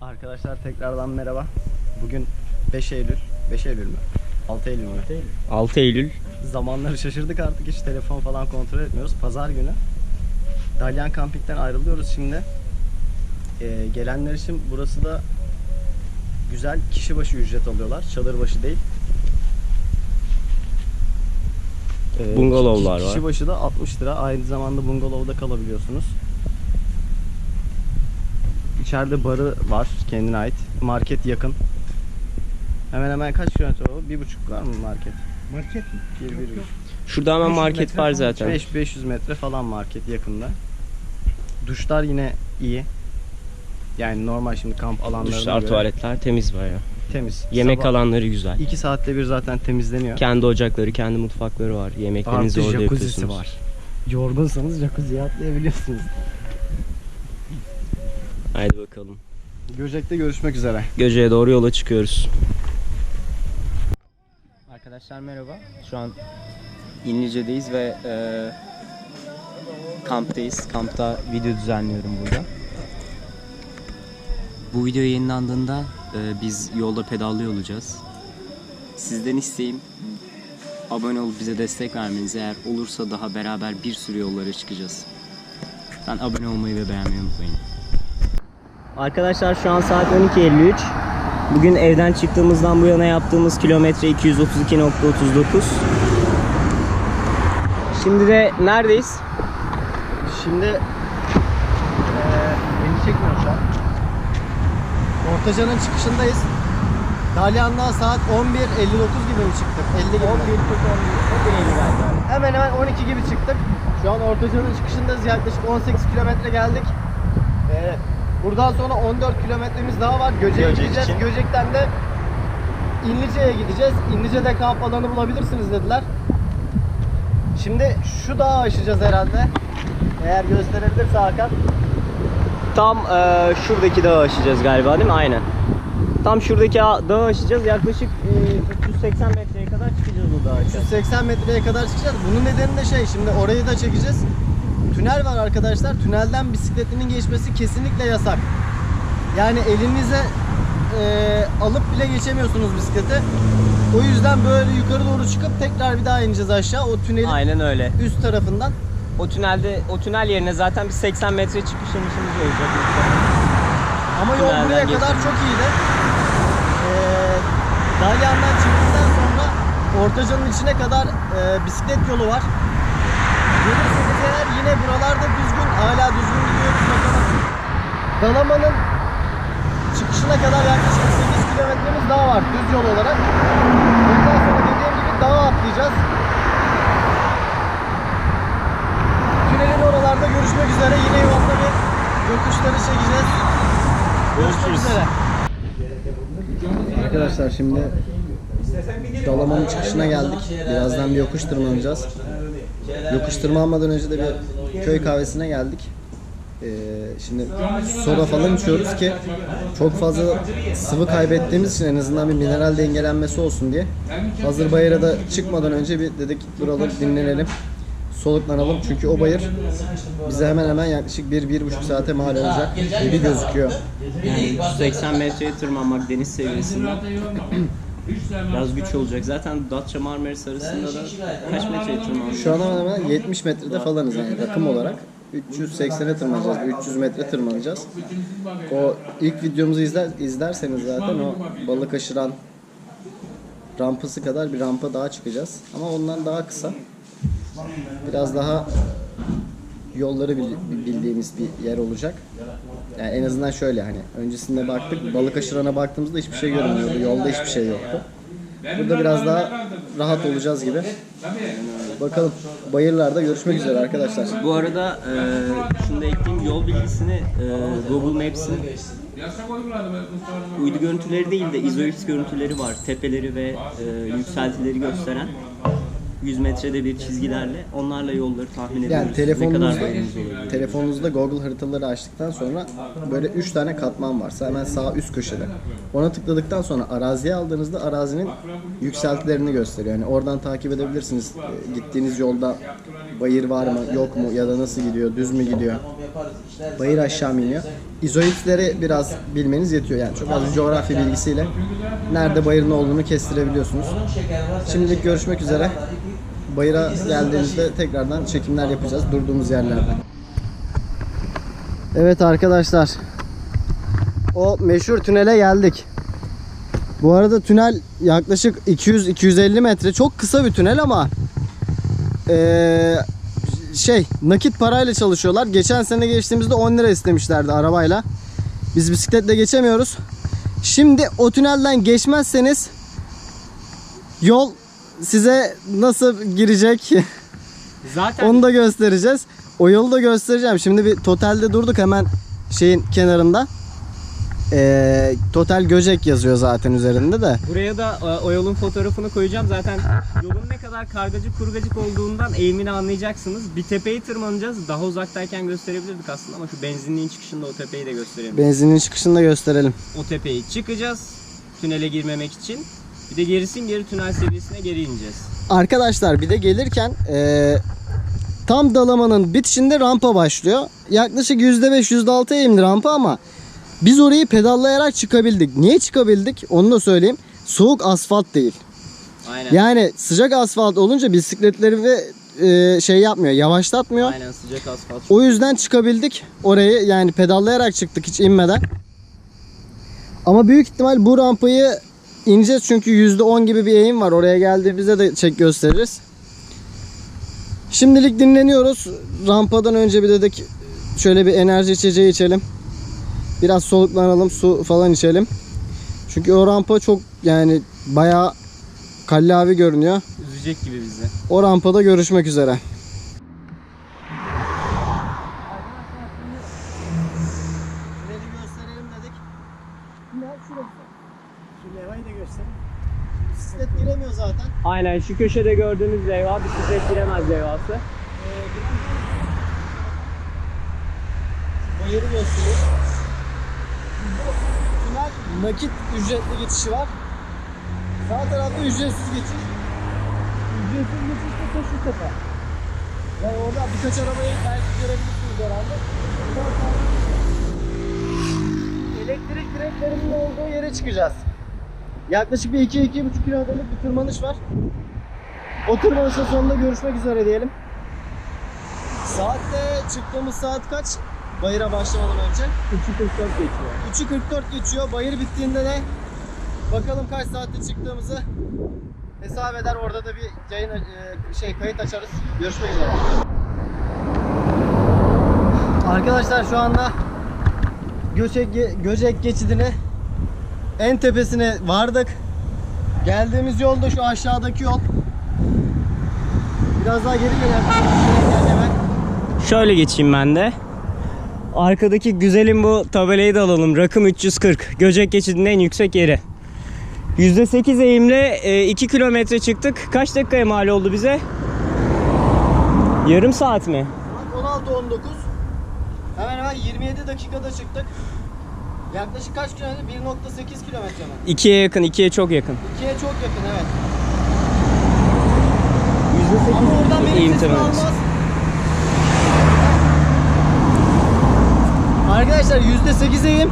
Arkadaşlar tekrardan merhaba. Bugün 5 Eylül. 5 Eylül mü? 6 Eylül mü? 6 Eylül. Zamanları şaşırdık artık hiç telefon falan kontrol etmiyoruz. Pazar günü. Dalyan Camping'den ayrılıyoruz şimdi. Ee, gelenler için burası da güzel kişi başı ücret alıyorlar. Çadır başı değil. Ee, Bungalovlar kişi- var. Kişi başı da 60 lira. Aynı zamanda bungalovda kalabiliyorsunuz. İçeride barı var kendine ait. Market yakın. Hemen hemen kaç kilometre o? Bir buçuk var mı market? Market mi? Bir, bir, bir. Şurada hemen 500 market var zaten. 5 500 metre falan market yakında. Duşlar yine iyi. Yani normal şimdi kamp alanlarına Duşlar, göre tuvaletler temiz baya. temiz. Yemek Sabah alanları güzel. 2 saatte bir zaten temizleniyor. Kendi ocakları, kendi mutfakları var. Yemeklerinizi Artı orada yapıyorsunuz. var. Yorgunsanız jacuzziye atlayabiliyorsunuz. Haydi bakalım. Göcek'te görüşmek üzere. Göce'ye doğru yola çıkıyoruz. Arkadaşlar merhaba. Şu an İnlice'deyiz ve e, kamptayız. Kampta video düzenliyorum burada. Bu video yayınlandığında e, biz yolda pedallıyor olacağız. Sizden isteğim abone olup bize destek vermeniz. Eğer olursa daha beraber bir sürü yollara çıkacağız. Lütfen abone olmayı ve beğenmeyi unutmayın. Arkadaşlar şu an saat 12.53. Bugün evden çıktığımızdan bu yana yaptığımız kilometre 232.39. Şimdi de neredeyiz? Şimdi eee beni çekmiyor şu an. Ortaca'nın çıkışındayız. Dalyan'dan saat 11.59 gibi mi çıktık? 50 gibi mi? Hemen hemen 12 gibi çıktık. Şu an Ortaca'nın çıkışındayız. Yaklaşık 18 kilometre geldik. Ee, buradan sonra 14 kilometremiz daha var. Göcek'e Göcek gideceğiz. için. Göcek'ten de İnlice'ye gideceğiz. İnlice'de kamp alanı bulabilirsiniz dediler. Şimdi şu dağı aşacağız herhalde. Eğer gösterebilirse Hakan. Tam e, şuradaki dağı aşacağız galiba değil mi? Aynen. Tam şuradaki dağı aşacağız. Yaklaşık e, 380 metreye kadar çıkacağız bu dağa. 380 metreye kadar çıkacağız. Bunun nedeni de şey şimdi orayı da çekeceğiz. Tünel var arkadaşlar. Tünelden bisikletlinin geçmesi kesinlikle yasak. Yani elinize e, alıp bile geçemiyorsunuz bisikleti. O yüzden böyle yukarı doğru çıkıp tekrar bir daha ineceğiz aşağı. O tünelin Aynen öyle. üst tarafından. O tünelde o tünel yerine zaten bir 80 metre çıkış inişimiz olacak. Ama yol Tünelden buraya kadar geçelim. çok iyiydi. Ee, Dalyan'dan çıktıktan sonra Ortaca'nın içine kadar e, bisiklet yolu var. Gelirseniz eğer yine buralarda düzgün, hala düzgün gidiyoruz bakalım. Dalaman'ın çıkışına kadar yaklaşık 8 kilometremiz daha var düz yol olarak. Ondan sonra dediğim gibi dağa atlayacağız. Tünelin oralarda görüşmek üzere. Yine yolda bir yokuşları çekeceğiz. Görüşmek üzere. Arkadaşlar şimdi Dalaman'ın çıkışına geldik. Birazdan bir yokuş tırmanacağız. Yokuş tırmanmadan önce de bir köy kahvesine geldik. Ee, şimdi soda falan içiyoruz ki çok fazla sıvı kaybettiğimiz için en azından bir mineral dengelenmesi olsun diye. Hazır bayıra da çıkmadan önce bir dedik duralım dinlenelim. Soluklanalım çünkü o bayır bize hemen hemen yaklaşık 1-1,5 saate mal olacak gibi gözüküyor. Yani 180 metreye tırmanmak deniz seviyesinden biraz güç olacak. Zaten Datça Marmaris arasında da kaç metreye tırmandık? Şu an hemen hemen 70 metrede falanız yani rakım olarak. 380'e tırmanacağız, 300 metre tırmanacağız. O ilk videomuzu izler, izlerseniz zaten o balık aşıran rampası kadar bir rampa daha çıkacağız. Ama ondan daha kısa. Biraz daha yolları bil- bildiğimiz bir yer olacak. Yani en azından şöyle hani öncesinde baktık balık aşırana baktığımızda hiçbir şey görünmüyordu. Yolda hiçbir şey yoktu. Burada biraz daha rahat olacağız gibi. Bakalım bayırlarda görüşmek üzere arkadaşlar. Bu arada e, şunu da ekleyeyim yol bilgisini e, Google Maps'in uydu görüntüleri değil de izoips görüntüleri var. Tepeleri ve e, yükseltileri gösteren 100 metrede bir çizgilerle onlarla yolları tahmin ediyoruz. Yani telefonunuzda telefonunuzda Google haritaları açtıktan sonra böyle 3 tane katman varsa hemen sağ üst köşede. Ona tıkladıktan sonra araziye aldığınızda arazinin yükseltilerini gösteriyor. Yani oradan takip edebilirsiniz. Ee, Gittiğiniz yolda bayır var mı, yok mu ya da nasıl gidiyor, düz mü gidiyor. Bayır aşağı mı iniyor? İzoidleri biraz bilmeniz yetiyor yani çok az bir coğrafya bilgisiyle nerede bayırın olduğunu kestirebiliyorsunuz. Şimdilik görüşmek üzere. Bayıra geldiğimizde tekrardan çekimler yapacağız durduğumuz yerlerde. Evet arkadaşlar. O meşhur tünele geldik. Bu arada tünel yaklaşık 200-250 metre. Çok kısa bir tünel ama eee, şey nakit parayla çalışıyorlar. Geçen sene geçtiğimizde 10 lira istemişlerdi arabayla. Biz bisikletle geçemiyoruz. Şimdi o tünelden geçmezseniz yol size nasıl girecek Zaten onu da göstereceğiz. O yolu da göstereceğim. Şimdi bir totalde durduk hemen şeyin kenarında. Ee, total Göcek yazıyor zaten üzerinde de. buraya da e, o yolun fotoğrafını koyacağım. Zaten yolun ne kadar kargacık kurgacık olduğundan eğimini anlayacaksınız. Bir tepeyi tırmanacağız. Daha uzaktayken gösterebilirdik aslında ama şu benzinliğin çıkışında o tepeyi de gösterelim. Benzinin çıkışını da gösterelim. o tepeyi çıkacağız tünele girmemek için. Bir de gerisin geri tünel seviyesine geri ineceğiz. Arkadaşlar bir de gelirken ee, tam dalamanın bitişinde rampa başlıyor. Yaklaşık %5 %6 eğimli rampa ama biz orayı pedallayarak çıkabildik. Niye çıkabildik? Onu da söyleyeyim. Soğuk asfalt değil. Aynen. Yani sıcak asfalt olunca bisikletleri ve e, şey yapmıyor, yavaşlatmıyor. Aynen sıcak asfalt. O yüzden çıkabildik orayı yani pedallayarak çıktık hiç inmeden. Ama büyük ihtimal bu rampayı ineceğiz çünkü %10 gibi bir eğim var. Oraya geldiğimizde de çek gösteririz. Şimdilik dinleniyoruz. Rampadan önce bir dedik şöyle bir enerji içeceği içelim. Biraz soluklanalım, su falan içelim. Çünkü o rampa çok yani bayağı kallavi görünüyor. Üzecek gibi bizi. O rampada görüşmek üzere. Tüneli gösterelim dedik. Tünel şurası. Şu levayı da gösterelim. Bisiklet giremiyor zaten. Aynen şu köşede gördüğünüz levha bisiklet giremez levhası. Bayırı gösteriyor. Tünel nakit ücretli geçişi var. Sağ tarafta ücretsiz geçiş. Ücretsiz geçiş de ta şu tepe. Yani orada birkaç arabayı belki görebilirsiniz herhalde. Elektrik direklerinin olduğu yere çıkacağız. Yaklaşık bir 2-2,5 kilometrelik bir tırmanış var. O tırmanışın sonunda görüşmek üzere diyelim. Saatte çıktığımız saat kaç? Bayıra başlamadan önce. 3.44 geçiyor. 3.44 geçiyor. Bayır bittiğinde de bakalım kaç saatte çıktığımızı hesap eder. Orada da bir yayın e, şey kayıt açarız. Görüşmek üzere. Arkadaşlar şu anda Göcek, Göcek geçidine en tepesine vardık. Geldiğimiz yol da şu aşağıdaki yol. Biraz daha geri gel. Şöyle geçeyim ben de. Arkadaki güzelim bu tabelayı da alalım. Rakım 340. Göcek geçidinin en yüksek yeri. %8 eğimle 2 kilometre çıktık. Kaç dakikaya mal oldu bize? Yarım saat mi? Saat 16.19. Hemen hemen 27 dakikada çıktık. Yaklaşık kaç kilometre? 1.8 kilometre mi? 2'ye yakın, 2'ye çok yakın. 2'ye çok yakın evet. %8 Ama oradan benim sesimi almaz. Arkadaşlar %8 eğim.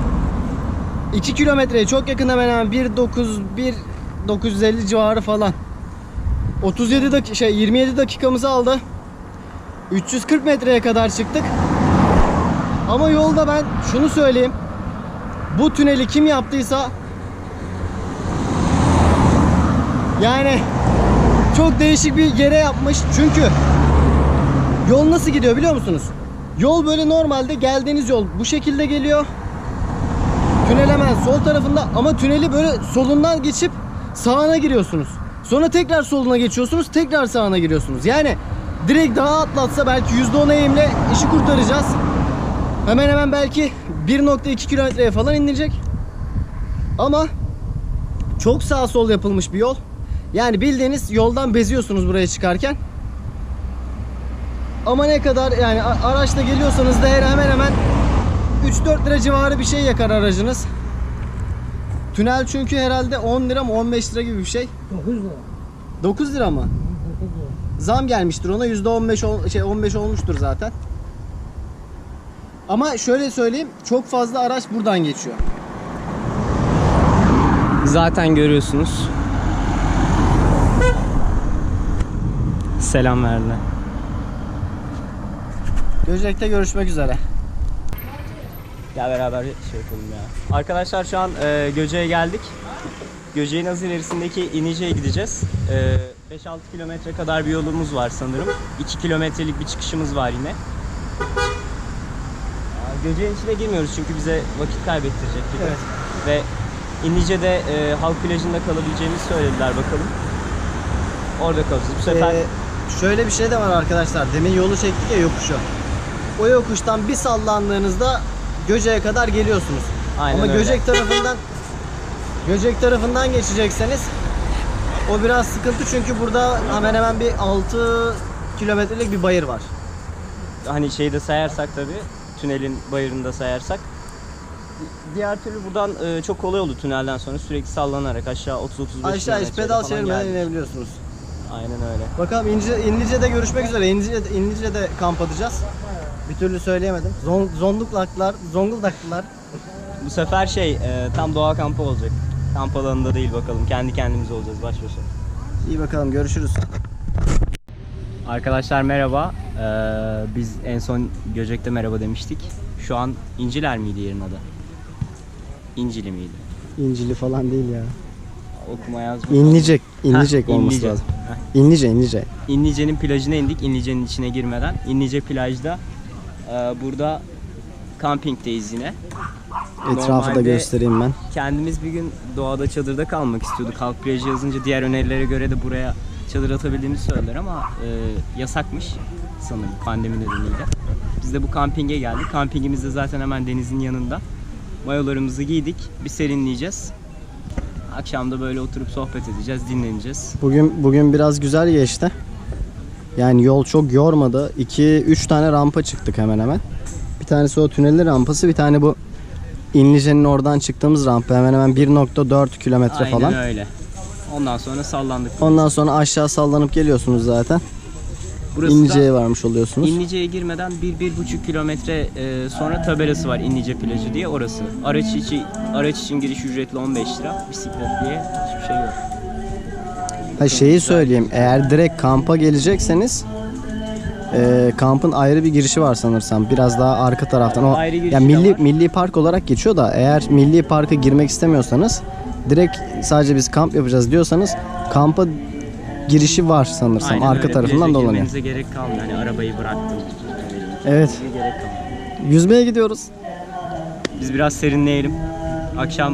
2 kilometreye çok yakın hemen hemen 1.9 1 950 civarı falan. 37 dakika şey 27 dakikamızı aldı. 340 metreye kadar çıktık. Ama yolda ben şunu söyleyeyim. Bu tüneli kim yaptıysa yani çok değişik bir yere yapmış. Çünkü yol nasıl gidiyor biliyor musunuz? Yol böyle normalde geldiğiniz yol bu şekilde geliyor. Tünel hemen sol tarafında ama tüneli böyle solundan geçip sağına giriyorsunuz. Sonra tekrar soluna geçiyorsunuz, tekrar sağına giriyorsunuz. Yani direkt daha atlatsa belki %10 eğimle işi kurtaracağız. Hemen hemen belki 1.2 kilometreye falan indirecek. Ama çok sağ sol yapılmış bir yol. Yani bildiğiniz yoldan beziyorsunuz buraya çıkarken. Ama ne kadar yani araçla geliyorsanız da hemen hemen 3-4 lira civarı bir şey yakar aracınız. Tünel çünkü herhalde 10 lira mı 15 lira gibi bir şey. 9 lira. 9 lira mı? Zam gelmiştir ona %15 ol- şey 15 olmuştur zaten. Ama şöyle söyleyeyim çok fazla araç buradan geçiyor. Zaten görüyorsunuz. Selam verdiler. Göcek'te görüşmek üzere. Gel beraber şey yapalım ya. Arkadaşlar şu an e, Göce'ye geldik. Göce'nin az ilerisindeki İnici'ye gideceğiz. E, 5-6 kilometre kadar bir yolumuz var sanırım. 2 kilometrelik bir çıkışımız var yine. Aa, Göce'nin içine girmiyoruz çünkü bize vakit kaybettirecek gibi. Evet. Ve İnlice'de e, halk plajında kalabileceğimizi söylediler bakalım. Orada kalacağız. Bu sefer Ee, şöyle bir şey de var arkadaşlar. Demin yolu çektik ya yokuşu. O yokuştan bir sallandığınızda Göcek'e kadar geliyorsunuz. Aynen Ama öyle. Göcek tarafından Göcek tarafından geçecekseniz o biraz sıkıntı çünkü burada hemen hemen bir 6 kilometrelik bir bayır var. hani şeyi de sayarsak tabi tünelin bayırını da sayarsak diğer türlü buradan e, çok kolay oldu tünelden sonra sürekli sallanarak aşağı 30-35 Aşağı hiç pedal çevirmeden inebiliyorsunuz. Aynen öyle. Bakalım İnce, İnlice'de görüşmek üzere. İnlice'de, İnlice'de kamp atacağız. Bir türlü söyleyemedim. Zon, Zonguldaklılar, Zonguldaklılar. Bu sefer şey e, tam doğa kampı olacak. Kamp alanında değil bakalım. Kendi kendimize olacağız baş başa. İyi bakalım görüşürüz. Arkadaşlar merhaba. Ee, biz en son Göcek'te merhaba demiştik. Şu an İnciler miydi yerin adı? İncili miydi? İncili falan değil ya. Okuma yazma. İnlicek, İnlicek Heh, olması İnlice. lazım. Heh. İnlice, İnlice. İnlice'nin plajına indik. İnlice'nin içine girmeden. İnlice plajda e, burada kampingdeyiz yine. Etrafı da Normalde- göstereyim ben. Kendimiz bir gün doğada çadırda kalmak istiyorduk. Halk plajı yazınca diğer önerilere göre de buraya çadır atabildiğimizi söylediler ama e, yasakmış sanırım pandemi nedeniyle. Biz de bu kampinge geldik. Kampingimiz de zaten hemen denizin yanında. Mayolarımızı giydik. Bir serinleyeceğiz. Akşam da böyle oturup sohbet edeceğiz, dinleneceğiz. Bugün bugün biraz güzel geçti. Yani yol çok yormadı. 2 3 tane rampa çıktık hemen hemen. Bir tanesi o tünelli rampası, bir tane bu İnlice'nin oradan çıktığımız rampa hemen hemen 1.4 kilometre Aynen falan. öyle. Ondan sonra sallandık. Ondan sonra aşağı sallanıp geliyorsunuz zaten. Burası İnlice'ye varmış oluyorsunuz. İnlice'ye girmeden 1-1,5 kilometre e, sonra tabelası var İnlice plajı diye orası. Araç içi araç için giriş ücretli 15 lira. Bisikletliye hiçbir şey yok. Ha şeyi söyleyeyim. Eğer direkt kampa gelecekseniz e, kampın ayrı bir girişi var sanırsam. Biraz daha arka taraftan. O Ayrı girişi ya de milli milli park olarak geçiyor da eğer milli parka girmek istemiyorsanız direkt sadece biz kamp yapacağız diyorsanız kampa girişi var sanırsam. Aynen arka öyle. tarafından Plaja dolanıyor. girmenize gerek kalmıyor. Hani arabayı bıraktım. Evet. Gerek kalmıyor. Yüzmeye gidiyoruz. Biz biraz serinleyelim. Akşam